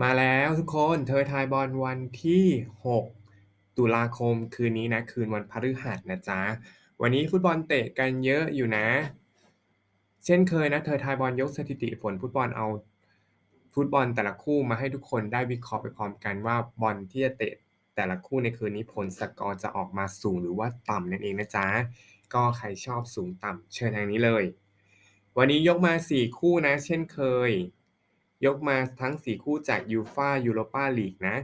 มาแล้วทุกคนเทอทายบอลวันที่ 6 ตุลาคมคืนนี้นะ คืนวันพฤหัสนะจ๊ะ วันนี้ฟุตบอลเตะกันเยอะอยู่นะ เช่นเคยนะ เธอทายบอลยกสถิติผลฟุตบอลเอา ฟุตบอลแต่ละคู่มาให้ทุกคนได้วิเคราะห์ไปพร้อมกันว่าบอลที่จะเตะแต่ละคู่ในคืนนี้ผลสกอร์จะออกมาสูงหรือว่าต่ำนั่นเองนะจ๊ะ ก็ใครชอบสูงต่ำเชิญทางนี้เลย วันนี้ยกมา 4 คู่นะ เช่นเคย ยกมาทั้ง 4 คู่จากยูฟายูโรปาลีกนะ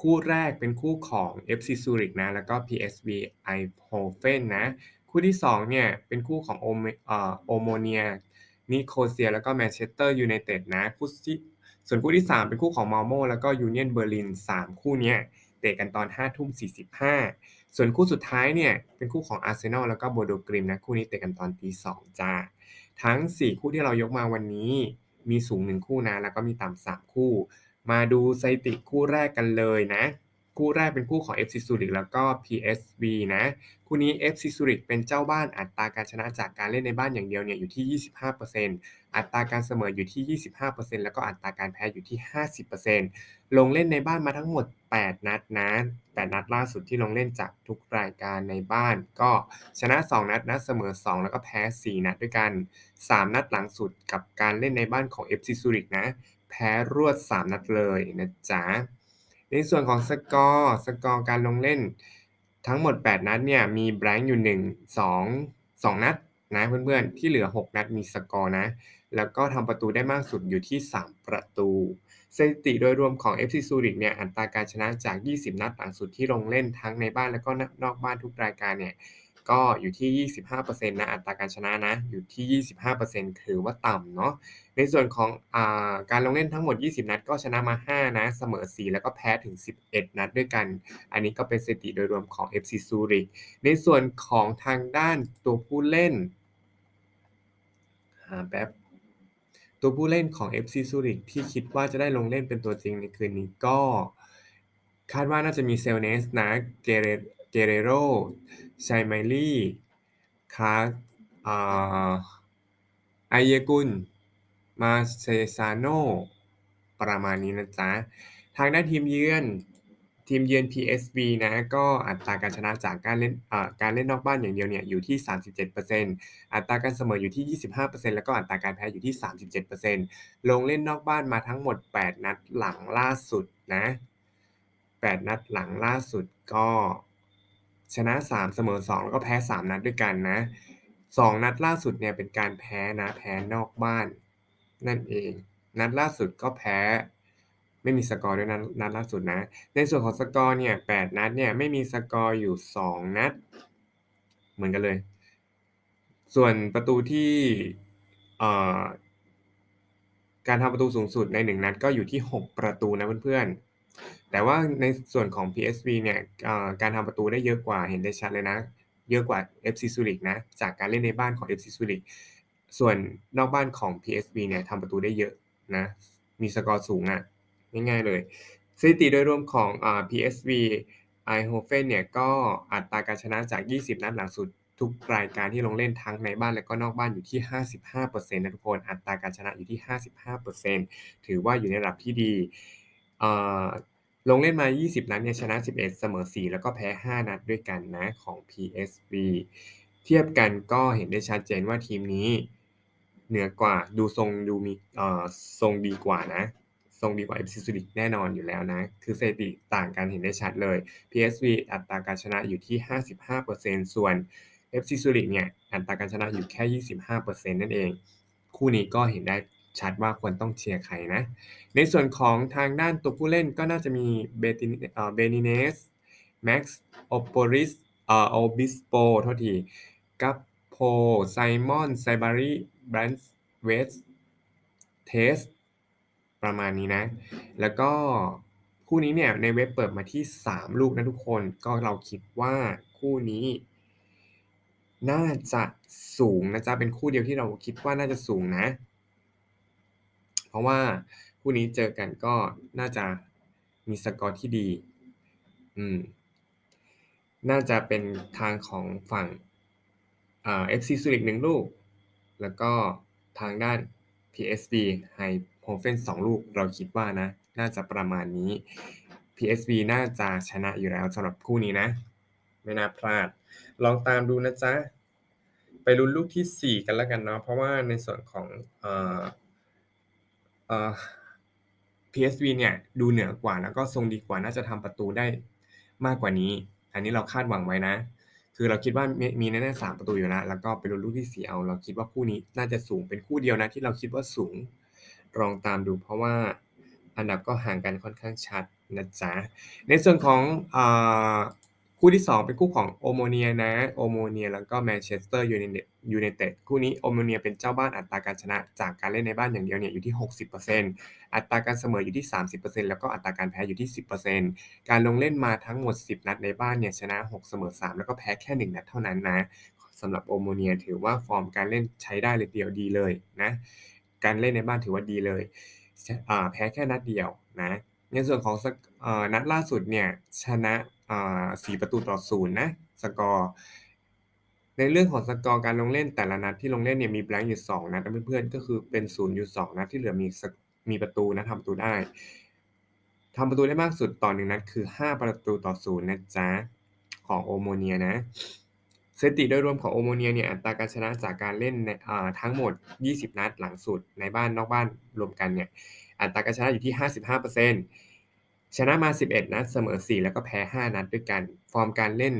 คู่แรกเป็นคู่ของ FC Zurich นะ แล้วก็ PSV Eindhoven นะ คู่ที่ 2 เนี่ย เป็นคู่ของโอมอ่อโอโมเนียนิโคเซีย แล้วก็แมนเชสเตอร์ยูไนเต็ดนะ คู่ที่ส่วนคู่ที่ 3 เป็นคู่ของมาโมแล้วก็ยูเนียนเบอร์ลิน 3 คู่เนี้ยเตะกันตอน5ทุ่ม45 ส่วนคู่สุดท้ายเนี่ย เป็นคู่ของอาร์เซนอลแล้วก็โบโดกริมนะ คู่นี้เตะกันตอนตี2จ้า ทั้ง 4 คู่ที่เรายกมาวันนี้ มีสูง1คู่นะ แล้วก็มีต่ำ3คู่ มาดูสถิติคู่แรกกันเลยนะ คู่แรกเป็นคู่ของ FC Zurich แล้วก็ PSV นะ คู่นี้ FC Zurich เป็นเจ้าบ้านอัตราการชนะจากการเล่นในบ้านอย่างเดียวเนี่ยอยู่ที่ 25%อัตราการเสมออยู่ที่ 25%แล้วก็อัตราการแพ้อยู่ที่ 50%ลงเล่นในบ้านมาทั้งหมด 8 นัดนะ 8นัดล่าสุดที่ลงเล่นจากทุกรายการในบ้าน ก็ชนะ 2 นัดนะเสมอ 2 แล้วก็แพ้ 4 นัดด้วยกัน 3 นัดหลังสุดกับการเล่นในบ้านของ FC Zurich นะ แพ้รวด 3 นัดเลยนะจ๊ะ ในส่วนของสกอร์สกอร์การลงเล่น ทั้งหมด 8 นัดเนี่ยมีแบงค์อยู่ 1 2 2 นัดนะเพื่อนๆ ที่เหลือ 6 นัดมีสกอร์นะ แล้วก็ทำประตูได้มากสุดอยู่ที่ 3 ประตูสถิติโดยรวมของ FC Zurich เนี่ยอัตราการชนะจาก 20 นัดหลังสุดที่ลงเล่นทั้งในบ้านแล้วก็นอกบ้านทุกรายการเนี่ยก็อยู่ที่ 25%นะอัตราการชนะนะอยู่ที่ 25%ถือว่าต่ำเนาะในส่วนของอาการลงเล่นทั้งหมด 20 นัดก็ชนะมา 5 นะเสมอ 4 แล้วก็แพ้ถึง 11 นัดด้วยกัน อันนี้ก็เป็นสถิติโดยรวมของ FC Zurich ในส่วนของทางด้านตัวผู้เล่นหาแป๊บ ตัวผู้เล่นของ FC ซูริกที่คิดว่าจะได้ลงเล่นเป็นตัวจริงในคืนนี้ก็ คาดว่าน่าจะมีเซลเนสนะเกเรเกเรโรชัยไมลี่คาร์อ่าไอเยกุลมาเซซาโนประมาณนี้นะจ๊ะ ทางด้านทีมเยือน ทีมเยือน PSV นะก็อัตราการชนะจากการเล่นอ่าการเล่นนอกบ้านอย่างเดียวเนี่ยอยู่ที่ 37%อัตราการเสมออยู่ที่ 25%แล้วก็อัตราการแพ้อยู่ที่ 37%ลงเล่นนอกบ้านมาทั้งหมด 8 นัดหลังล่าสุดนะ8 นัดหลังล่าสุดก็ชนะ 3 เสมอ 2 แล้วก็แพ้ 3 นัดด้วยกันนะ 2 นัดล่าสุดเนี่ยเป็นการแพ้นะแพ้นอกบ้าน นั่นเอง นัดล่าสุดก็แพ้ ไม่มีสกอร์ด้วยนะนัดล่าสุดนะ ในส่วนของสกอร์เนี่ย8นัดเนี่ยไม่มีสกอร์อยู่2นัด เหมือนกันเลย ส่วนประตูที่การทำประตูสูงสุดใน1นัดก็อยู่ที่ 6 ประตูนะเพื่อนๆ แต่ว่าในส่วนของ PSV เนี่ยเอ่อการทำประตูได้เยอะกว่าเห็นได้ชัดเลยนะ เยอะกว่า FC Zurich นะ จากการเล่นในบ้านของ FC Zurich ส่วนนอกบ้านของ PSV เนี่ยทำประตูได้เยอะนะ มีสกอร์สูงอะ ง่ายๆเลยสถิติโดยรวมของอ่า PSV Eindhoven เนี่ยก็อัตราการชนะจาก 20 นัดหลังสุดทุกรายการที่ลงเล่นทั้งในบ้านและก็นอกบ้านอยู่ที่ 55%นะทุกคน อัตราการชนะอยู่ที่ 55%ถือว่าอยู่ในระดับที่ดีเอ่อลงเล่นมา 20 นัดเนี่ยชนะ 11 เสมอ 4 แล้วก็แพ้ 5 นัดด้วยกันนะของ PSV เทียบกันก็เห็นได้ชัดเจนว่าทีมนี้เหนือกว่าดูทรงดูมีเอ่อทรงดีกว่านะ ทรงดีกว่า FC Zurich แน่นอนอยู่แล้วนะ คือสถิติต่างกันเห็นได้ชัดเลย PSV อัตราการชนะอยู่ที่ 55%ส่วน FC Zurich เนี่ยอัตราการชนะอยู่แค่ 25%นั่นเอง คู่นี้ก็เห็นได้ชัดว่าควรต้องเชียร์ใครนะ ในส่วนของทางด้านตัวผู้เล่นก็น่าจะมีเบติเบนิเนสแม็กซ์โอปอริสเอ่อโอบิสโปโทษทีกัปโพไซมอนไซบารีแบรนส์เวสเทส ประมาณนี้นะ แล้วก็คู่นี้เนี่ยในเว็บเปิดมาที่ 3 ลูกนะทุกคน ก็เราคิดว่าคู่นี้ น่าจะสูงนะจ๊ะ เป็นคู่เดียวที่เราคิดว่าน่าจะสูงนะ เพราะว่าคู่นี้เจอกันก็น่าจะมีสกอร์ที่ดี อืม น่าจะเป็นทางของฝั่งเอ่า FC Zurich 1ลูก แล้วก็ทางด้าน PSV โฮเฟน2ลูกเราคิดว่านะ น่าจะประมาณนี้ PSV น่าจะชนะอยู่แล้วสำหรับคู่นี้นะ ไม่น่าพลาด ลองตามดูนะจ๊ะ ไปลุ้นลูกที่ 4 กันแล้วกันเนาะเพราะว่าในส่วนของเอ่อเอ่อ PSV เนี่ยดูเหนือกว่าแล้วก็ทรงดีกว่าน่าจะทำประตูได้มากกว่านี้ อันนี้เราคาดหวังไว้นะ คือเราคิดว่ามีแน่ๆ3ประตูอยู่แล้วแล้วก็ไปลุ้นลูกที่4เอา เราคิดว่าคู่นี้น่าจะสูงเป็นคู่เดียวนะที่เราคิดว่าสูง ลองตามดูเพราะว่าอันดับก็ห่างกันค่อนข้างชัดนะจ๊ะ ในส่วนของอคู่ที่ 2 เป็นคู่ของ Omonia นะ Omonia แล้วก็ Manchester United United คู่นี้ Omonia เป็นเจ้าบ้านอัตราการชนะ จากการเล่นในบ้านอย่างเดียวเนี่ยอยู่ที่ 60%อัตราการเสมออยู่ที่ 30%แล้วก็อัตราการแพ้อยู่ที่ 10%การลงเล่นมาทั้งหมด 10 นัดในบ้านเนี่ยชนะ 6 เสมอ 3 แล้วก็แพ้แค่ 1 นัดเท่านั้นนะสำหรับ Omonia ถือว่าฟอร์มการเล่นใช้ได้เลยเดียวดีเลยนะ การเล่นในบ้านถือว่าดีเลยแพ้แค่นัดเดียวนะในส่วนของสกเอ่อนัดล่าสุดเนี่ยชนะอ่ประตูต่อ0นย์นะสกอร์ในเรื่องของสกอร์การลงเล่นแต่ละนัดที่ลงเล่นเนี่ยมี blank อยู่2นัดนเพื่อนๆก็คือเป็น0อยู่2นัดที่เหลือมีมีประตูนะทำประตูได้ทำประตูได้มากสุดต่อ1นัดคือ 5 ประตูต่อ0นย์นะจ๊ะของ Omonia นะ สถิติโดยรวมของ Omonia เนี่ยอัตราการชนะจากการเล่นในทั้งหมด 20 นัดหลังสุดในบ้านนอกบ้านรวมกันเนี่ยอัตราการชนะอยู่ที่ 55%ชนะมา 11 นัดเสมอ 4 แล้วก็แพ้ 5 นัดด้วยกัน ฟอร์มการเล่น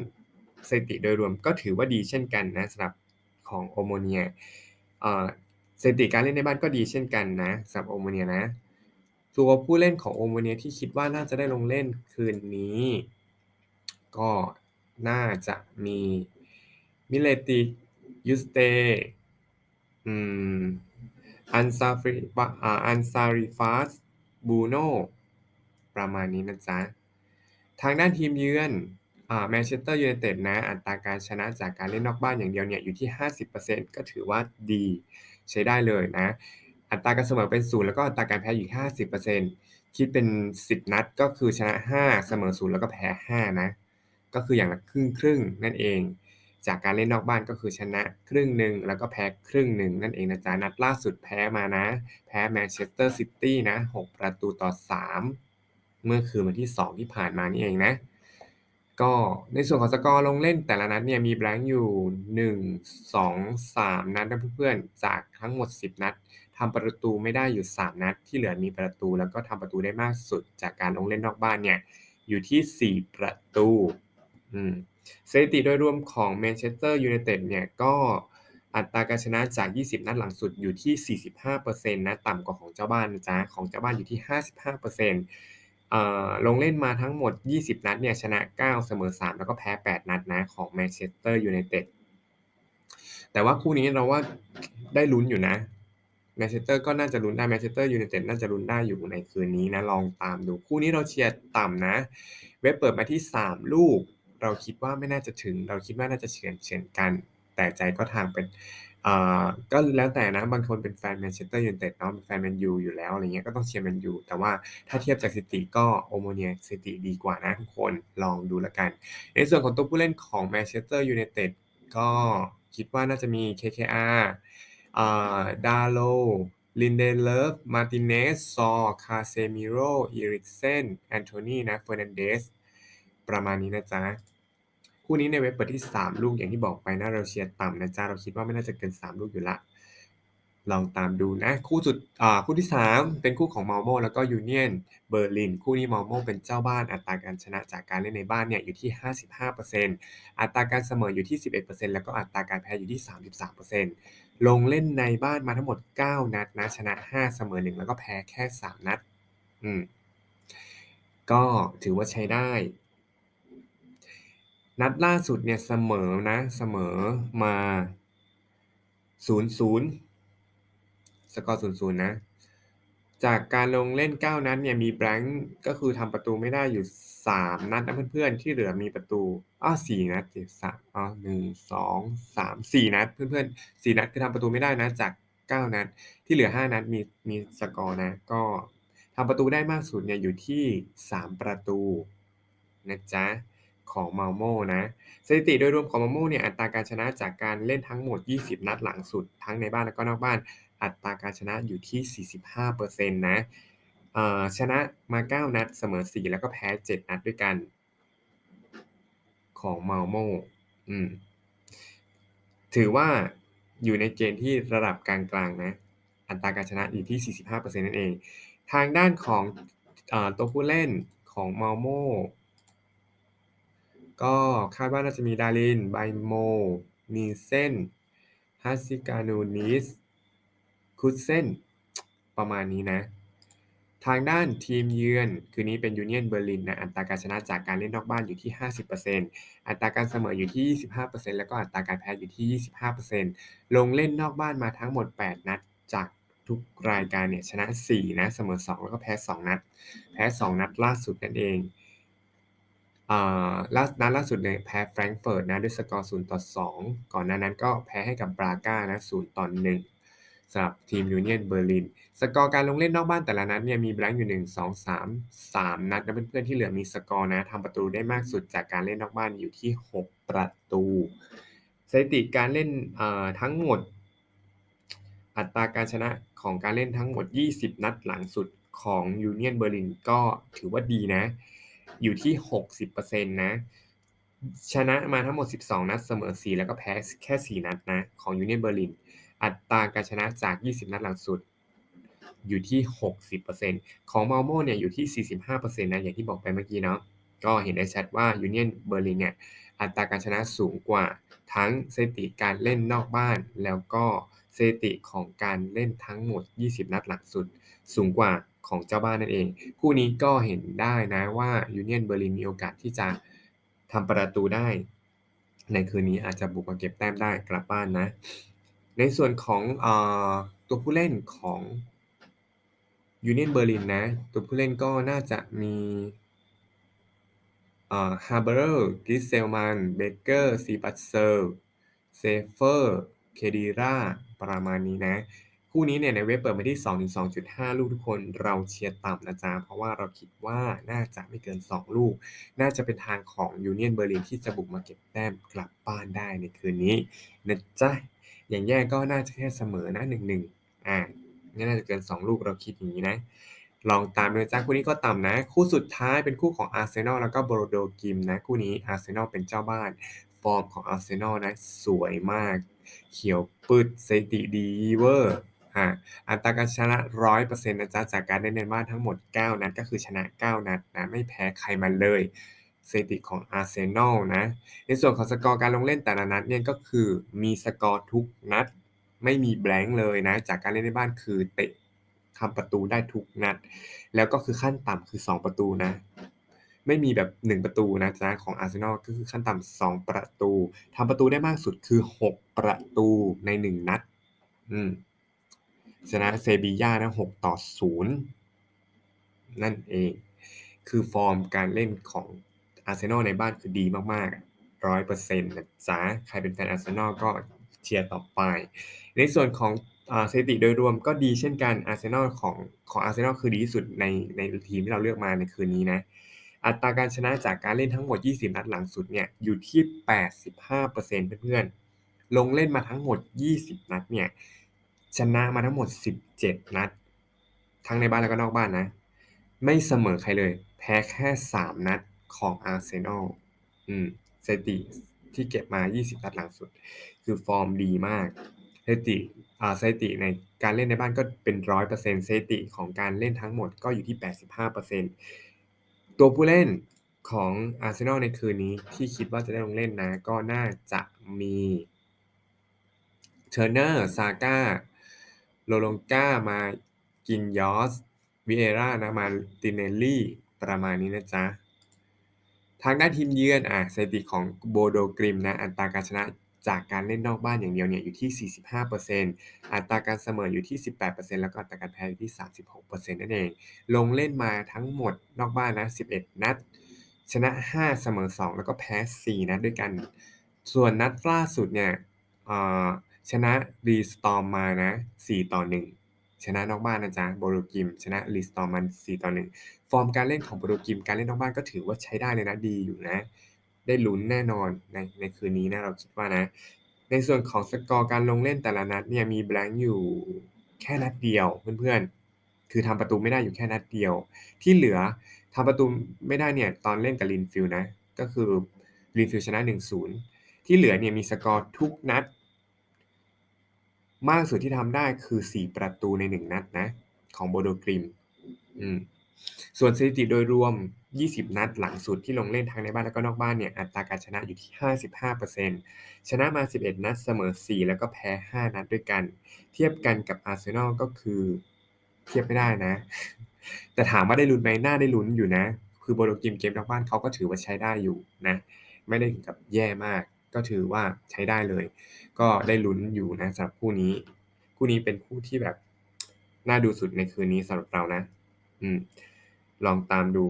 สถิติโดยรวมก็ถือว่าดีเช่นกันนะสำหรับของ Omonia เอ่อสถิติการเล่นในบ้านก็ดีเช่นกันนะสำหรับ Omonia นะตัวผู้เล่นของ Omonia ที่คิดว่าน่าจะได้ลงเล่นคืนนี้ ก็น่าจะมี Miletic Yuste อืม Ansari ฟะอ่า Ansarifas Bruno ประมาณนี้นะจ๊ะ ทางด้านทีมเยือนอ่า Manchester United นะ อัตราการชนะจากการเล่นนอกบ้านอย่างเดียวเนี่ยอยู่ที่ 50%ก็ถือว่าดีใช้ได้เลยนะ อัตราการเสมอเป็น0แล้วก็อัตราการแพ้อยู่ 50%คิดเป็น 10 นัดก็คือชนะ 5 เสมอ0แล้วก็แพ้ 5 นะ ก็คืออย่างละครึ่งๆนั่นเอง จากการเล่นนอกบ้านก็คือชนะครึ่งหนึ่งแล้วก็แพ้ครึ่งหนึ่งนั่นเองนะจ๊ะนัดล่าสุดแพ้มานะ แพ้แมนเชสเตอร์ซิตี้นะ 6 ประตูต่อ 3 เมื่อคืนวันที่ 2 ที่ผ่านมานี่เองนะ ก็ในส่วนของสกอร์ลงเล่นแต่ละนัดเนี่ยมี blank อยู่ 1 2 3 นัดนะเพื่อนๆ จากทั้งหมด 10 นัดทำประตูไม่ได้อยู่ 3 นัด ที่เหลือมีประตูแล้วก็ทำประตูได้มากสุด จากการลงเล่นนอกบ้านเนี่ยอยู่ที่ 4 ประตู อืม สถิติโดยรวมของ Manchester United เนี่ยก็อัตราการชนะจาก 20 นัดหลังสุดอยู่ที่ 45%นะต่ำกว่าของเจ้าบ้านนะจ๊ะของเจ้าบ้านอยู่ที่ 55%เอ่อลงเล่นมาทั้งหมด 20 นัดเนี่ยชนะ 9 เสมอ 3 แล้วก็แพ้ 8 นัดนะของ Manchester United แต่ว่าคู่นี้เราว่าได้ลุ้นอยู่นะแมนเชสเตอร์ก็น่าจะลุ้นได้แมนเชสเตอร์ยูไนเต็ดน่าจะลุ้นได้อยู่ในคืนนี้นะลองตามดูคู่นี้เราเชียร์ต่ำนะ เว็บเปิดมาที่ 3 ลูก เราคิดว่าไม่น่าจะถึง เราคิดว่าน่าจะเฉือนเฉือนกัน แต่ใจก็ทางเป็นก็แล้วแต่นะบางคนเป็นแฟนแมนเชสเตอร์ยูไนเต็ดเนาะเป็นแฟนแมนยูอยู่แล้วอะไรเงี้ยก็ต้องเชียร์แมนยูแต่ว่าถ้าเทียบจากสถิติก็โอโมเนียสถิติดีกว่านะทุกคนลองดูแล้วกัน ในส่วนของตัวผู้เล่นของแมนเชสเตอร์ยูไนเต็ดก็คิดว่าน่าจะมี KKR อ่าดาโลลินเดเลฟมาติเนสซอคาเซมิโรอีริกเซนแอนโทนีนะเฟอร์นันเดสประมาณนี้นะจ๊ะ คู่นี้ในเว็บเปิดที่ 3 ลูกอย่างที่บอกไปนะเราเชียร์ต่ำนะจ๊ะเราคิดว่าไม่น่าจะเกิน 3 ลูกอยู่ละลองตามดูนะ คู่สุดอ่าคู่ที่ 3 เป็นคู่ของมาโมแล้วก็ยูเนียนเบอร์ลินคู่นี้มาโมเป็นเจ้าบ้านอัตราการชนะจากการเล่นในบ้านเนี่ยอยู่ที่ 55%อัตราการเสมออยู่ที่ 11%แล้วก็อัตราการแพ้อยู่ที่ 33%ลงเล่นในบ้านมาทั้งหมด 9 นัดนะชนะ 5 เสมอ 1 แล้วก็แพ้แค่ 3 นัดอืมก็ถือว่าใช้ได้ นัดล่าสุดเนี่ยเสมอนะ เสมอมา0-0สกอร์0-0นะ จากการลงเล่น 9 นัดเนี่ยมี blank ก็คือทำประตูไม่ได้อยู่ 3 นัดนะเพื่อนๆที่เหลือมีประตูอ้อ4นัดสิสามอ๋อ1 2 3 4นัดเพื่อนๆ4นัดคือทำประตูไม่ได้นะจาก9นัดที่เหลือ5นัดมีมีสกอร์นะ ก็ทำประตูได้มากสุดเนี่ยอยู่ที่3ประตูนะจ๊ะ ของมาโมนะสถิติโดยรวมของมาโมเนี่ยอัตราการชนะจากการเล่นทั้งหมด 20 นัดหลังสุด ทั้งในบ้านและก็นอกบ้าน อัตราการชนะอยู่ที่ 45%นะเอ่อชนะมา 9 นัดเสมอ 4 แล้วก็แพ้ 7 นัดด้วยกันของ Malmo อืมถือว่าอยู่ในเกณฑ์ที่ระดับกลางๆนะ อัตราการชนะอยู่ที่ 45%นั่นเอง ทางด้านของอตัวผู้เล่นของ Malmo ก็คาดว่าน่าจะมี Darin, Baimo, Nielsen, Hatzikanonis, Kutzen ประมาณนี้นะ ทางด้านทีมเยือน คืนนี้เป็น Union Berlin นะ อัตราการชนะจากการเล่นนอกบ้านอยู่ที่ 50%อัตราการเสมออยู่ที่ 25%แล้วก็อัตราการแพ้อยู่ที่ 25%ลงเล่นนอกบ้านมาทั้งหมด 8 นัดจากทุกรายการเนี่ยชนะ 4 นะ เสมอ 2 แล้วก็แพ้ 2 นัด แพ้ 2 นัดล่าสุดนั่นเอง ล่านัดล่าสุดเนี่ยแพ้แฟรงก์เฟิร์ตนะด้วยสกอร์0ต่อ 2 ก่อนหน้านั้นก็แพ้ให้กับบราก้านะ0ต่อ 1สำหรับทีมยูเนียนเบอร์ลิน สกอร์การลงเล่นนอกบ้านแต่ละนัดเนี่ยมีแบงค์อยู่ 1 2 3 3 นัดนะเพื่อนๆที่เหลือมีสกอร์นะทำประตูได้มากสุดจากการเล่นนอกบ้านอยู่ที่ 6 ประตูสถิติการเล่นทั้งหมด อัตราการชนะของการเล่นทั้งหมด 20 นัดหลังสุดของยูเนียนเบอร์ลินก็ถือว่าดีนะ อยู่ที่ 60%นะชนะมาทั้งหมด 12 นัดเสมอ 4 แล้วก็แพ้แค่ 4 นัดนะ ของยูเนียนเบอร์ลิน อัตราการชนะจาก 20 นัดหลังสุด อยู่ที่ 60%ของมาโมเนี่ยอยู่ที่ 45%นะ อย่างที่บอกไปเมื่อกี้เนาะ ก็เห็นได้ชัดว่ายูเนียนเบอร์ลินเนี่ย อัตราการชนะสูงกว่าทั้งสถิติการเล่นนอกบ้านแล้วก็ สถิติของการเล่นทั้งหมด 20 นัดหลังสุด สูงกว่าของเจ้าบ้านนั่นเอง คู่นี้ก็เห็นได้นะว่ายูเนียนเบอร์ลินมีโอกาสที่จะทำประตูได้ ในคืนนี้อาจจะบุกมาเก็บแต้มได้กลับบ้านนะ ในส่วนของอตัวผู้เล่นของยูเนียนเบอร์ลินนะ ตัวผู้เล่นก็น่าจะมีฮาร์เบอร์กิสเซลมัน เบเกอร์ ซีบัตเซอร์ เซเฟอร์ เคดีราประมาณนี้นะ คู่นี้เนี่ยในเว็บเปิดมาที่ 2-2.5 ลูกทุกคนเราเชียร์ต่ำนะจ๊ะ เพราะว่าเราคิดว่าน่าจะไม่เกิน 2 ลูก น่าจะเป็นทางของยูเนียนเบอร์ลินที่จะบุกมาเก็บแต้มกลับบ้านได้ในคืนนี้นะจ๊ะ อย่างแย่ก็น่าจะแค่เสมอนะ1-1อ่าไม่น่าจะเกิน 2 ลูกเราคิดอย่างนี้นะลองตามดูจ้าคู่นี้ก็ต่ำนะ คู่สุดท้ายเป็นคู่ของอาร์เซนอลแล้วก็โบโรโดกิมนะ คู่นี้อาร์เซนอลเป็นเจ้าบ้าน ฟอร์มของอาร์เซนอลนะ สวยมาก เขียวปืดสถิติดีเวอร์อ่าอัตราการชนะ100%นะจ๊ะจากการเล่นในบ้านทั้งหมด 9 นัดก็คือชนะ 9 นัดนะไม่แพ้ใครมาเลยสถิติของอาร์เซนอลนะ ในส่วนของสกอร์การลงเล่นแต่ละนัดเนี่ยก็คือมีสกอร์ทุกนัด ไม่มีแบงค์เลยนะ จากการเล่นในบ้านคือเตะทำประตูได้ทุกนัด แล้วก็คือขั้นต่ำคือ 2 ประตูนะ ไม่มีแบบ 1 ประตูนะจ๊ะของอาร์เซนอลก็คือขั้นต่ำ2ประตูทำประตูได้มากสุดคือ 6 ประตูใน 1 นัด อืมชนะเซบีย่านะ6ต่อ0นั่นเอง คือฟอร์มการเล่นของอาร์เซนอลในบ้านคือดีมากๆร้อยเปอร์เซ็นต์นะจ๊ะใครเป็นแฟนอาร์เซนอลก็เชียร์ต่อไป ในส่วนของสถิติโดยรวมก็ดีเช่นกันอาร์เซนอลของของอาร์เซนอลคือดีที่สุดในในทีมที่เราเลือกมาในคืนนี้นะ อัตราการชนะจากการเล่นทั้งหมด 20 นัดหลังสุดเนี่ยอยู่ที่ 85%เพื่อนๆ ลงเล่นมาทั้งหมด 20 นัดเนี่ยชนะมาทั้งหมด 17 นัด ทั้งในบ้านแล้วก็นอกบ้านนะ ไม่เสมอใครเลย แพ้แค่ 3 นัดของอาร์เซนอลอืมสถิติที่เก็บมา 20 นัดหลังสุด คือฟอร์มดีมากสถิติอ่าสถิติในการเล่นในบ้านก็เป็น 100%สถิติของการเล่นทั้งหมดก็อยู่ที่ 85% ตัวผู้เล่นของอาร์เซนอลในคืนนี้ที่คิดว่าจะได้ลงเล่นนะ ก็น่าจะมีเทอร์เนอร์ซาก้าโลลงก้ามากินยอสวิเอร่านะมาติเนลลี่ประมาณนี้นะจ๊ะ ทางด้านทีมเยือนอะสถิติของโบโดกริมนะ อัตราการชนะ จากการเล่นนอกบ้านอย่างเดียวเนี่ยอยู่ที่ 45%อัตราการเสมออยู่ที่ 18%แล้วก็อัตราการแพ้อยู่ที่ 36%นั่นเอง ลงเล่นมาทั้งหมดนอกบ้านนะ 11 นัด ชนะ 5 เสมอ 2 แล้วก็แพ้ 4 นัดด้วยกัน ส่วนนัดล่าสุดเนี่ยชนะรีสตอมมานะ 4 ต่อ 1ชนะนอกบ้านนะจ๊ะโบโรกิม ชนะรีสตอมมัน4ต่อ1ฟอร์มการเล่นของโบโรกิม การเล่นนอกบ้านก็ถือว่าใช้ได้เลยนะดีอยู่นะ ได้ลุ้นแน่นอนในในคืนนี้นะเราคิดว่านะ ในส่วนของสกอร์การลงเล่นแต่ละนัดเนี่ยมีแบงค์อยู่แค่นัดเดียวเพื่อนๆ คือทำประตูไม่ได้อยู่แค่นัดเดียว ที่เหลือทำประตูไม่ได้เนี่ยตอนเล่นกับลินฟิลนะ ก็คือลินฟิลชนะ 1-0 ที่เหลือเนี่ยมีสกอร์ทุกนัด มากสุดที่ทำได้คือ 4 ประตูใน 1 นัดนะ ของโบโดกริม อืม ส่วนสถิติโดยรวม 20 นัดหลังสุดที่ลงเล่นทั้งในบ้านและก็นอกบ้านเนี่ยอัตราการชนะอยู่ที่ 55%ชนะมา 11 นัดเสมอ 4 แล้วก็แพ้ 5 นัดด้วยกัน เทียบกันกับอาร์เซนอลก็คือเทียบไม่ได้นะ แต่ถามว่าได้ลุ้นไหมน่าได้ลุ้นอยู่นะ คือโบโลกิมเกมนอกบ้านเขาก็ถือว่าใช้ได้อยู่นะ ไม่ได้ถึงกับแย่มากก็ถือว่าใช้ได้เลย ก็ได้ลุ้นอยู่นะสำหรับคู่นี้ คู่นี้เป็นคู่ที่แบบน่าดูสุดในคืนนี้สำหรับเรานะ อืม ลองตามดู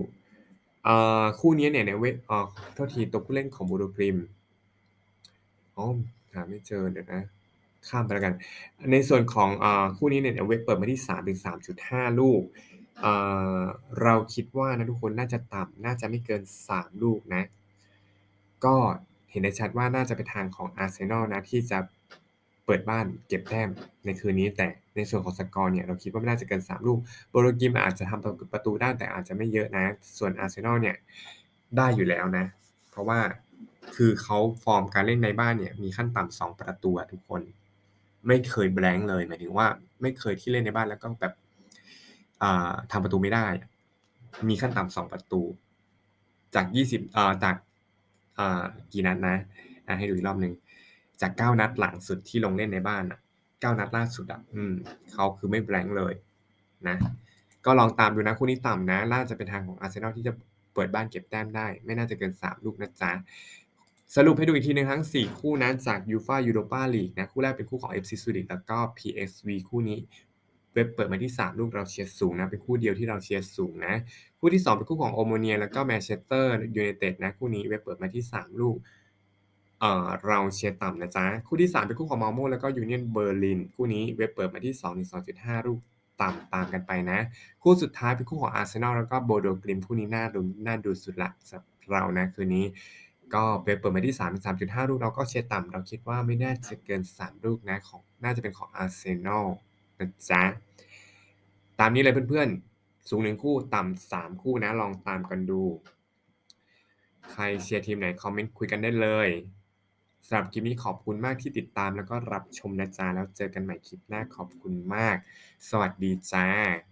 คู่นี้เนี่ยในเวทเอ่อโทษทีตัวผู้เล่นของบูโดกริมอ๋อหาไม่เจอเดี๋ยวนะ ข้ามไปแล้วกัน ในส่วนของอคู่นี้เนี่ยเว็บเปิดมาที่3ถึง3.5 ลูก เราคิดว่านะทุกคนน่าจะต่ำน่าจะไม่เกิน 3 ลูกนะ ก็เห็นได้ชัดว่าน่าจะเป็นทางของอาร์เซนอลนะที่จะ เปิดบ้านเก็บแต้มในคืนนี้ แต่ในส่วนของสกอร์เนี่ยเราคิดว่าไม่น่าจะเกิน 3 ลูกโบโลกิมอาจจะทำประตูได้แต่อาจจะไม่เยอะนะ ส่วนอาร์เซนอลเนี่ยได้อยู่แล้วนะ เพราะว่าคือเขาฟอร์มการเล่นในบ้านเนี่ยมีขั้นต่ำสองประตูทุกคน ไม่เคยแบงค์เลยหมายถึงว่า ไม่เคยที่เล่นในบ้านแล้วก็แบบทำประตูไม่ได้ มีขั้นต่ำสองประตู จากยี่สิบอ่าจากกี่นัดนะให้ดูอีกรอบหนึ่ง จากเก้านัดหลังสุดที่ลงเล่นในบ้านอะเก้านัดล่าสุดอะอืมเขาคือไม่แบงค์เลยนะ ก็ลองตามดูนะคู่นี้ต่ำนะน่าจะเป็นทางของอาร์เซนอลที่จะเปิดบ้านเก็บแต้มได้ ไม่น่าจะเกิน 3 ลูกนะจ๊ะ สรุปให้ดูอีกทีนึงทั้ง 4 คู่นะจากยูฟายูโรปาลีกนะ คู่แรกเป็นคู่ของ FC ซูริกแล้วก็ PSV คู่นี้เว็บเปิดมาที่ 3 ลูกเราเชียร์สูงนะ เป็นคู่เดียวที่เราเชียร์สูงนะ คู่ที่ 2 เป็นคู่ของโอโมเนีย แล้วก็แมนเชสเตอร์ยูไนเต็ดนะ คู่นี้เว็บเปิดมาที่ 3 ลูก เอ่อเราเชียร์ต่ำนะจ๊ะ คู่ที่ 3 เป็นคู่ของมาโมแล้วก็ยูเนียนเบอร์ลิน คู่นี้เว็บเปิดมาที่2ถึง2.5 ลูกต่ำตามกันไปนะ คู่สุดท้ายเป็นคู่ของอาร์เซนอลแล้วก็โบโดกริมคู่นี้น่าดูน่าดูสุดละสำหรับเรานะคืนนี้ก็เว็บเปิดมาที่ 3 3.5 ลูกเราก็เชียร์ต่ำเราคิดว่าไม่น่าจะเกิน 3 ลูกนะของน่าจะเป็นของอาร์เซนอลนะจ๊ะตามนี้เลยเพื่อนๆ สูงหนึ่งคู่ต่ำสามคู่นะลองตามกันดู ใครเชียร์ทีมไหนคอมเมนต์คุยกันได้เลย สำหรับคลิปนี้ขอบคุณมากที่ติดตามแล้วก็รับชมนะจ๊ะแล้วเจอกันใหม่คลิปหน้าขอบคุณมาก สวัสดีจ้า